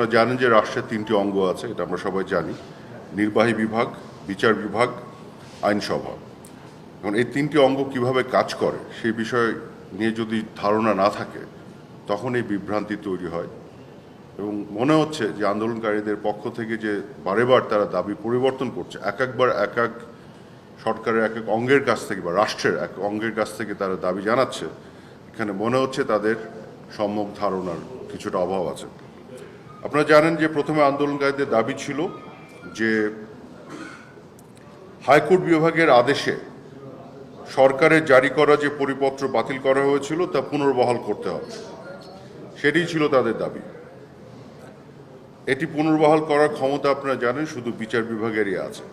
আপনারা জানেন যে রাষ্ট্রের তিনটি অঙ্গ আছে, এটা আমরা সবাই জানি। নির্বাহী বিভাগ, বিচার বিভাগ, আইনসভা। এখন এই তিনটি অঙ্গ কীভাবে কাজ করে, সেই বিষয় নিয়ে যদি ধারণা না থাকে, তখন এই বিভ্রান্তি তৈরি হয়। এবং মনে হচ্ছে যে আন্দোলনকারীদের পক্ষ থেকে যে বারে বার তারা দাবি পরিবর্তন করছে, এক একবার এক এক সরকারের এক এক অঙ্গের কাছ থেকে বা রাষ্ট্রের এক অঙ্গের কাছ থেকে তারা দাবি জানাচ্ছে, এখানে মনে হচ্ছে তাদের সম্যক ধারণার কিছুটা অভাব আছে। আপনারা জানেন যে প্রথমে আন্দোলনকারীদের দাবি ছিল যে হাইকোর্ট বিভাগের আদেশে সরকারের জারি করা যে পরিপত্র বাতিল করা হয়েছিল তা পুনর্বহাল করতে হবে। সেটাই ছিল তাদের দাবি। এটি পুনর্বহাল করার ক্ষমতা আপনারা জানেন, শুধু বিচার বিভাগেরই আছে।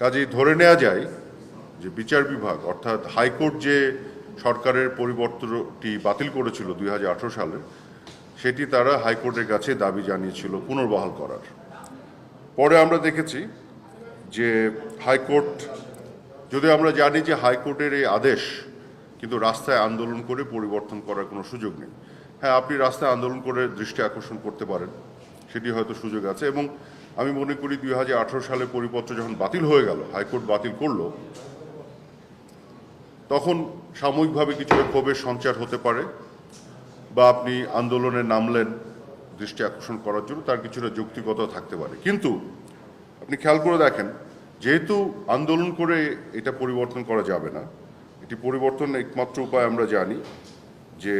কাজেই ধরে নেওয়া যায় যে বিচার বিভাগ, অর্থাৎ হাইকোর্ট যে সরকারের পরিবর্তনটি বাতিল করেছিল দুই হাজার আঠারো সালে সেটি তারা হাইকোর্টের কাছে দাবি জানিয়েছিল পুনর্বহাল করার। পরে আমরা দেখেছি যে হাইকোর্ট, যদি আমরা জানি যে হাইকোর্টের এই আদেশ কিন্তু রাস্তায় আন্দোলন করে পরিবর্তন করার কোনো সুযোগ নেই। হ্যাঁ আপনি রাস্তায় আন্দোলন করে দৃষ্টি আকর্ষণ করতে পারেন, সেটি হয়তো সুযোগ আছে এবং আমি মনে করি দুই সালে পরিপত্র যখন বাতিল হয়ে গেল, হাইকোর্ট বাতিল করল, তখন সাময়িকভাবে কিছুটা ক্ষোভের সঞ্চার হতে পারে। বা আপনি আন্দোলনে নামলেন দৃষ্টি আকর্ষণ করার জন্য, তার কিছুটা যৌক্তিকতা থাকতে পারে। কিন্তু আপনি খেয়াল করে দেখেন, যেহেতু আন্দোলন করে এটা পরিবর্তন করা যাবে না, এটি পরিবর্তন একমাত্র উপায় আমরা জানি যে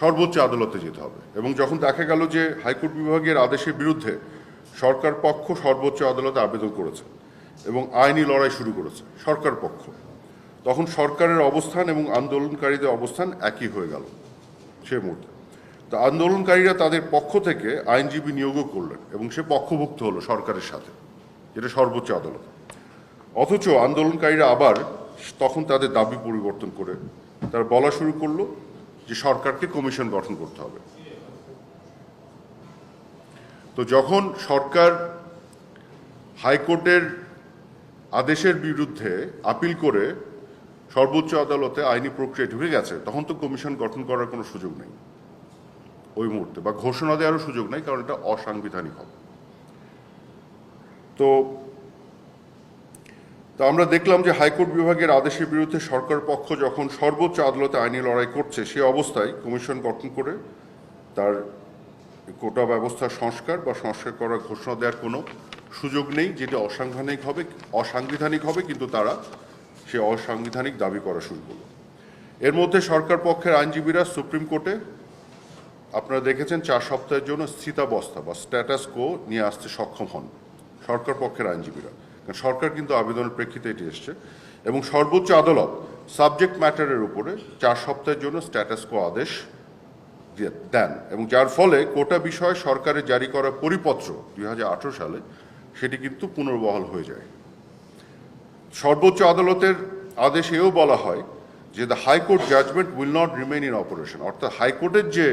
সর্বোচ্চ আদালতে যেতে হবে। এবং যখন দেখা গেল যে হাইকোর্ট বিভাগের আদেশের বিরুদ্ধে সরকার পক্ষ সর্বোচ্চ আদালতে আবেদন করেছে এবং আইনি লড়াই শুরু করেছে, সরকার পক্ষ, তখন সরকারের অবস্থান এবং আন্দোলনকারীদের অবস্থান একই হয়ে গেল। সে মুহূর্তে তো আন্দোলনকারীরা তাদের পক্ষ থেকে আইনজীবী নিয়োগও করলেন এবং সে পক্ষভুক্ত হলো সরকারের সাথে, যেটা সর্বোচ্চ আদালত। অথচ আন্দোলনকারীরা আবার তখন তাদের দাবি পরিবর্তন করে তারা বলা শুরু করল যে সরকারকে কমিশন গঠন করতে হবে। তো যখন সরকার হাইকোর্টের আদেশের বিরুদ্ধে আপিল করে সর্বোচ্চ আদালতে আইনি প্রক্রিয়া ঢুকে গেছে, তখন তো কমিশন গঠন করার কোনো সুযোগ নেই। ওই মুহূর্তে, বা ঘোষণা দেওয়ারও সুযোগ নেই, কারণ এটা অসাংবিধানিক হবে। তো তো আমরা দেখলাম যে হাইকোর্ট বিভাগের আদেশের বিরুদ্ধে সরকার পক্ষ যখন সর্বোচ্চ আদালতে আইনি লড়াই করছে, সে অবস্থায় কমিশন গঠন করে তার কোটা ব্যবস্থা সংস্কার বা সংস্কার করার ঘোষণা দেওয়ার কোনো সুযোগ নেই, যেটা অসাংবিধানিক হবে অসাংবিধানিক হবে, কিন্তু তারা সে অসাংবিধানিক দাবি করা শুরু করল। এর মধ্যে সরকার পক্ষের আইনজীবীরা সুপ্রিম কোর্টে আপনারা দেখেছেন চার সপ্তাহের জন্য স্থিতাবস্থা বা স্ট্যাটাস কো নিয়ে আসতে সক্ষম হন সরকার পক্ষের আইনজীবীরা। কারণ সরকার কিন্তু আবেদনের প্রেক্ষিতে এটি এসছে এবং সর্বোচ্চ আদালত সাবজেক্ট ম্যাটারের উপরে চার সপ্তাহের জন্য স্ট্যাটাস কো আদেশ দেন এবং যার ফলে কোটা বিষয়ে সরকারের জারি করা পরিপত্র দুই হাজার আঠারো সালে সেটি কিন্তু পুনর্বহাল হয়ে যায়। সর্বোচ্চ আদালতের আদেশ এও বলা হয় যে the high court judgment will not remain in operation অর্থাৎ হাইকোর্টের যে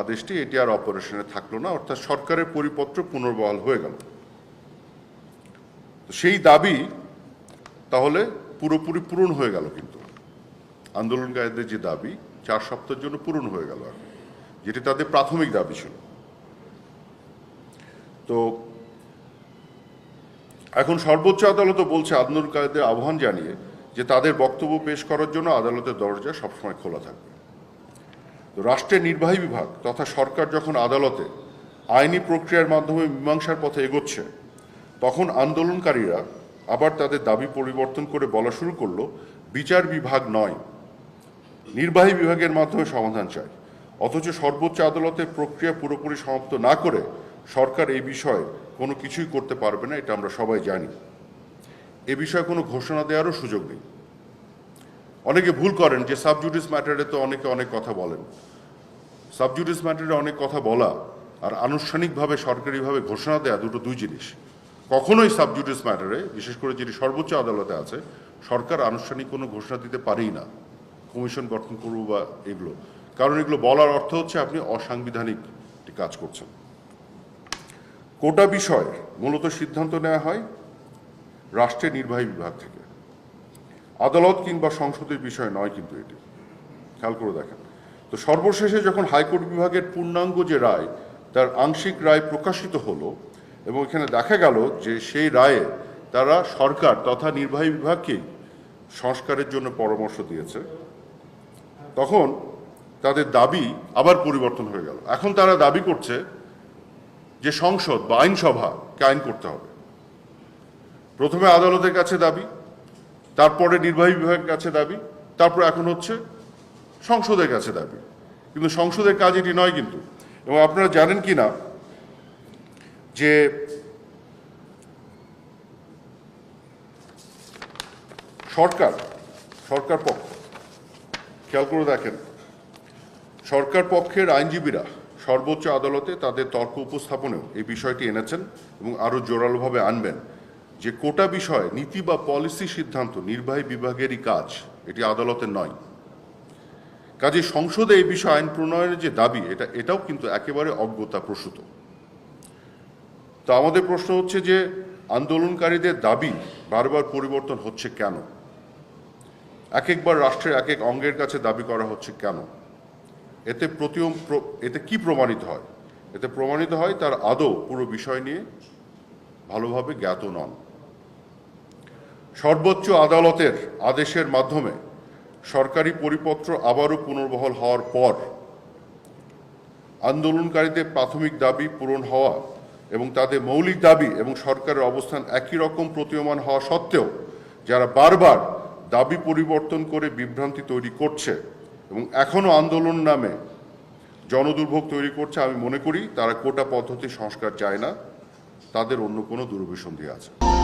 আদেশটি, এটি আর অপারেশনে থাকল না, অর্থাৎ সরকারের পরিপত্র পুনর্বহাল হয়ে গেল। সেই দাবি তাহলে পুরোপুরি পূরণ হয়ে গেল কিন্তু। আন্দোলনকারীদের যে দাবি, চার সপ্তাহের জন্য পূরণ হয়ে গেল এখন যেটি তাদের প্রাথমিক দাবি ছিল। তো এখন সর্বোচ্চ আদালতও বলছে আন্দোলনকারীদের আহ্বান জানিয়ে যে তাদের বক্তব্য পেশ করার জন্য আদালতের দরজা সবসময় খোলা থাকবে। রাষ্ট্রের নির্বাহী বিভাগ তথা সরকার যখন আদালতে আইনি প্রক্রিয়ার মাধ্যমে মীমাংসার পথে এগোচ্ছে, তখন আন্দোলনকারীরা আবার তাদের দাবি পরিবর্তন করে বলা শুরু করল, বিচার বিভাগ নয়, নির্বাহী বিভাগের মাধ্যমে সমাধান চায় অথচ সর্বোচ্চ আদালতের প্রক্রিয়া পুরোপুরি সমাপ্ত না করে সরকার এই বিষয়ে কোনো কিছুই করতে পারবে না, এটা আমরা সবাই জানি। এ বিষয়ে কোনো ঘোষণা দেওয়ারও সুযোগ নেই। অনেকে ভুল করেন যে সাবজুডিস ম্যাটারে তো অনেকে অনেক কথা বলেন। সাবজুডিস ম্যাটারে অনেক কথা বলা আর আনুষ্ঠানিকভাবে, সরকারিভাবে ঘোষণা দেওয়া দুটো দুই জিনিস। কখনোই সাবজুডিস ম্যাটারে, বিশেষ করে যেটি সর্বোচ্চ আদালতে আছে, সরকার আনুষ্ঠানিক কোনো ঘোষণা দিতে পারেই না। কমিশন গঠন করব বা এগুলো। কারণ এগুলো বলার অর্থ হচ্ছে আপনি অসাংবিধানিক কাজ করছেন। কোটা বিষয়ে মূলত সিদ্ধান্ত নেওয়া হয় রাষ্ট্রের নির্বাহী বিভাগ থেকে। আদালত কিংবা সংসদের বিষয় নয় কিন্তু এটি। খেয়াল করে দেখেন। তো সর্বশেষে যখন হাইকোর্ট বিভাগের পূর্ণাঙ্গ যে রায়, তার আংশিক রায় প্রকাশিত হলো এবং এখানে দেখা গেল যে সেই রায়ে তারা সরকার তথা নির্বাহী বিভাগকেই সংস্কারের জন্য পরামর্শ দিয়েছে। তখন তাদের দাবি আবার পরিবর্তন হয়ে গেল। এখন তারা দাবি করছে যে সংসদ বা আইনসভা আইন করতে হবে। প্রথমে আদালতের কাছে দাবি, তারপরে নির্বাহী বিভাগের কাছে দাবি, তারপর এখন হচ্ছে সংসদের কাছে দাবি। কিন্তু সংসদের কাজ এটি নয় কিন্তু। এবং আপনারা জানেন কি না যে সরকার সরকার পক্ষ, খেয়াল করে দেখেন, সরকার পক্ষের আইনজীবীরা সর্বোচ্চ আদালতে তাদের তর্ক উপস্থাপনেও এই বিষয়টি এনেছেন এবং আরও জোরালোভাবে আনবেন যে কোটা বিষয়ে নীতি বা পলিসি সিদ্ধান্ত নির্বাহী বিভাগেরই কাজ, এটি আদালতের নয়। কাজে সংসদে এই বিষয়ে আইন প্রণয়নের যে দাবি, এটা, এটাও কিন্তু একেবারে অজ্ঞতা প্রসূত। তো আমাদের প্রশ্ন হচ্ছে যে, আন্দোলনকারীদের দাবি বারবার পরিবর্তন হচ্ছে কেন? এক একবার রাষ্ট্রের এক এক অঙ্গের কাছে দাবি করা হচ্ছে কেন? এতে প্রতিয়ম এতে কি প্রমাণিত হয়? এতে প্রমাণিত হয় তার আদৌ পুরো বিষয় নিয়ে ভালোভাবে জ্ঞাত নন। সর্বোচ্চ আদালতের আদেশের মাধ্যমে সরকারি পরিপত্র আবারও পুনর্বহাল হওয়ার পর আন্দোলনকারীদের প্রাথমিক দাবি পূরণ হওয়া এবং তাদের মৌলিক দাবি এবং সরকারের অবস্থান একই রকম প্রতীয়মান হওয়া সত্ত্বেও যারা বারবার দাবি পরিবর্তন করে বিভ্রান্তি তৈরি করছে এবং এখনও আন্দোলন নামে জনদুর্ভোগ তৈরি করছে, আমি মনে করি তারা কোটা পদ্ধতি সংস্কার চায় না, তাদের অন্য কোনো দুরভিসন্ধি আছে।